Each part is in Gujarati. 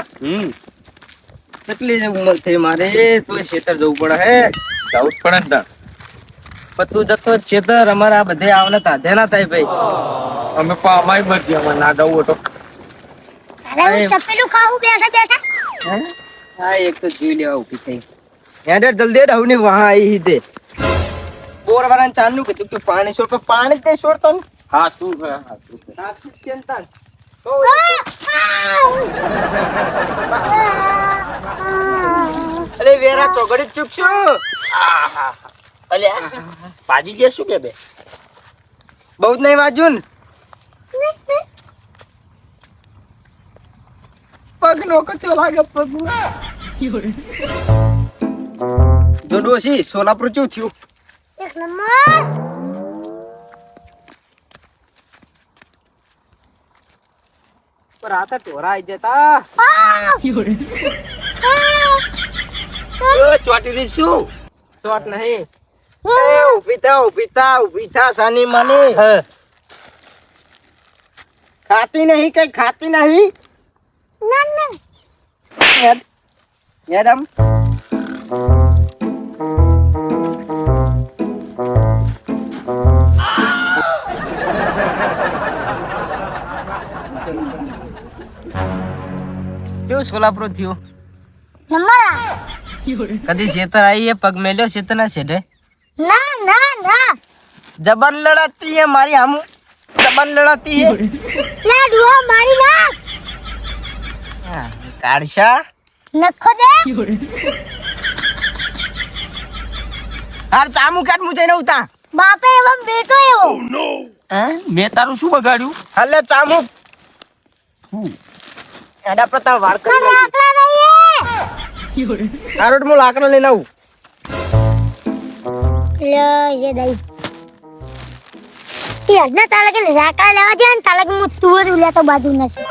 હા હમ. કેટલી ઉંમર થઈ મારે? તોય ખેતર જવું પડે હે? જવું જ પડે ને તાર. પણ તું જતો ખેતર અમારે આ બધે આવને તાધે ના થાય ભાઈ. અમે પામાય મરજી. અમારે ના જવું તો. અરે હું ચપેલું ખાવું બેઠા બેઠા. હા? એક તો જીવ લેવા ઊભી થઈ. હેડે જલ્દી હેડ ને વહા આઈ દે. બોર વાળાને ચાલનું કીધું કે પાણી છોડ પણ પાણી તે છોડતો ને. હા શું હા શું તાન? અરે વેરા ચોગડી જ ચૂકશું. અલ્યા પાજી જે શું કે બે? બહુ જ નહીં વાજુન પગનો પગ નો કચો લાગે પગ જોડોસી સોલાપુર ચું થયું? એક નંબર. પર આ તો ઢોરા આઈ જતા ચોટી શું ચોટ નહીં ઊભી થા ઊભી થા ઊભી થા સાની માની ખાતી નહીં કઈ ખાતી નહીં ના ના મેડમ કેવું સોલાપુર થયો? કદી શેતર આવી એ પગ મેલ્યો શેતર ના શેઠે ના ના ના. જબાન લડાતી હે મારી હમ? જબાન લડાતી હે? લા ડુઓ મારી ના હા, નખો દે. હાર ચામુ કાટ મુજે ન ઉતા બાપે એવો બેટો એવો. હે? મેં તારું શું બગાડ્યું? હાલે ચામુ. એડા પ્રતા વાર કરી લઈએ. લાકડા લેવા જાય ને તાલક મુ તુર ઉલ્યા બાજુ નથી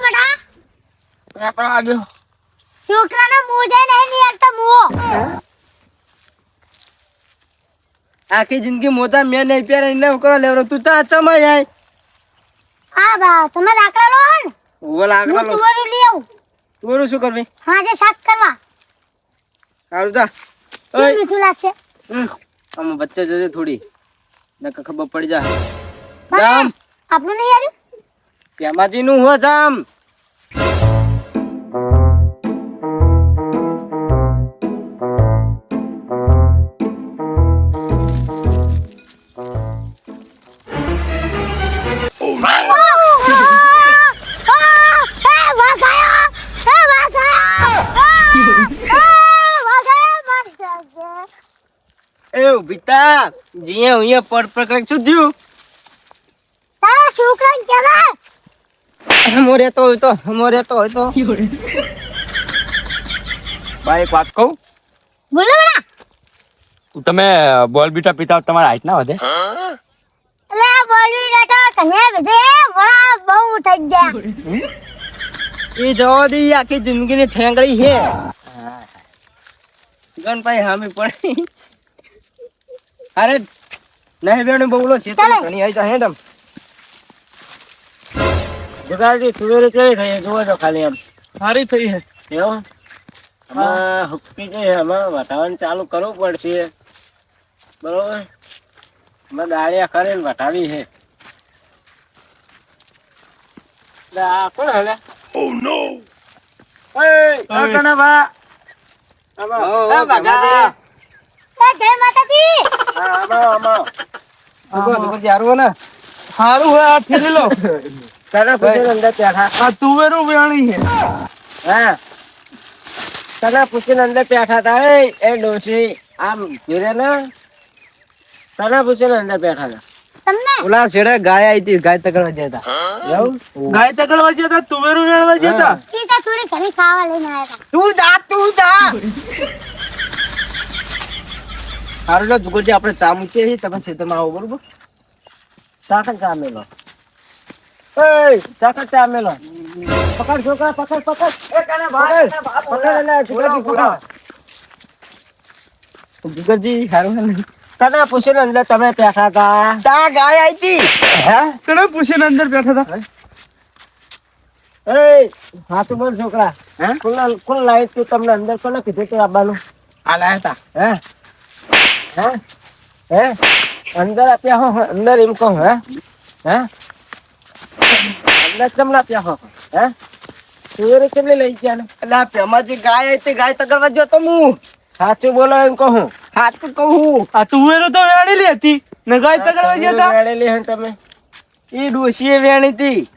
આગે બટા? આપણે આગળ છોકરાના મોજે નહીં નિયરતા મોં. આખી જિંદગી મોજા મેં નહીં પહેરે ને કરો લેવરો તું તો ચમાઈ જાય આ બા તમે લાકડા લો ને. ઓ લાકડા લો. તુવર લઈ આવું. તું શું કરવી? હા જે શાક કરવા. સારું જા. ઓય. મીઠું લાગશે? હમ, આમાં બચ્ચે જજે થોડી. નક ખબર પડી જા જામ. આપણું નહીં આવ્યું પેમાજી નું હો જામ એ ઉભીતા જીએ ઉઈએ પડ કંઈક શું થયું? મો રહેતો હોય તો મો રહેતો હોય તો. ભાઈ એક વાત કહું? તમે બોલ બીટા પીતા હો, તમારા હાઈટ ના વધે? એ જવા દે ઈ આખી જિંદગીની ઠેંગડી છે. ગણભાઈ હામી પડી. અરે નહીં બેનું બહુલો છે તો. ઘણી આવી જાય હેડમ જગાડી સુવેરે કેવી થઈ જોવો છો ખાલી એમ. સારી થઈ છે. એવું? આમાં હુક્કી છે આમાં વટાવવાનું ચાલુ કરવું પડશે. બરોબર? આમાં દાળિયા કરીને વટાવી છે. લે આ કોણ હલે? ઓ નો ઓય કણા બા. આમાં આ બાગા આમાં આમાં. ઊભો ઊભો ને. સારું હોય આ ફેરી લો. તને પૂછીને અંદર બેઠા આ તુવેરું વેણી છે. હા. તને પૂછીને અંદર બેઠા હતા. એ એ ડોશી આમ ફેરે ને. તને પૂછીને અંદર બેઠા હતા. તમને? ઓલા છેડે ગાય આવી હતી ગાય તકડવા જતા એવું? ગાય તકડવા જતા તુવેરું વેણવા જતા ઈ થોડી ઘણી ખાવા લઈને આવ્યા તું જા તું જા. સારું લો જુગરજી આપણે ચા મૂકીએ છીએ. તમે ખેતરમાં આવો બરોબર? ચા મેલો. એય ચાકર ચા મેલો. પકડ છોકરા પકડ પકડ. પકડ. જુગરજી હારું તને પૂછીને અંદર તમે બેઠા હતા. તા ગાય આઈ તી. હે? કને પૂછીને અંદર બેઠા હતા? એ સાચું બોલ છોકરા. હે? કોણ કોણ લાવી તું તમને અંદર? કોને કીધું તું આવવાનું આ લાયા હતા. હે? હે? હે? અંદર આપ્યા હો અંદર એમ કહું હે? હે? અંદર કેમ ના આપ્યા હો? ચમલી લઈ ગયા ને? આ પેમાજી ગાય આઈ ગાય તગડવા જો તો હું સાચું બોલો એમ કહું હાથ કહું આ તુવેરો તો વેણેલી હતી. ને ગાય તગડવા ગયા હતા વેળેલી હે તમે? એ ડોશીએ વેણી તી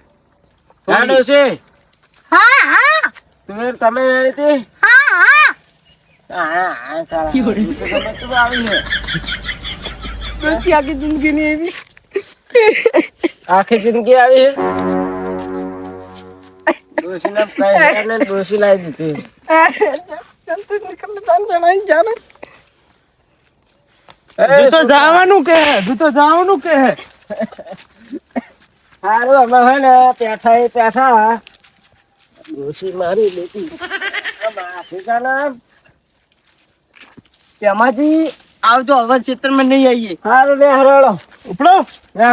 ગાડો છે હા હા. તુવેર તમે વેણી હતી? હા હા. હા હા તારા હારું છે તમે તું આવી હે ડોશી આખી જિંદગી ની એવી. આખી જિંદગી આવી હે ડોશી ના કઈ હે લાવી દીધી. ચાલતું નીકળ ચાલ જણાઈ જાને હજુ જવાનું કે હે? જવાનું કે સારું અમે હે ને પેઠા એ પેઠા. ડોશી મારી લીધી માફી આવજો હવે ક્ષેત્રમાં નહીં આવીએ. સારું લે હરાડો ઉપડો. લે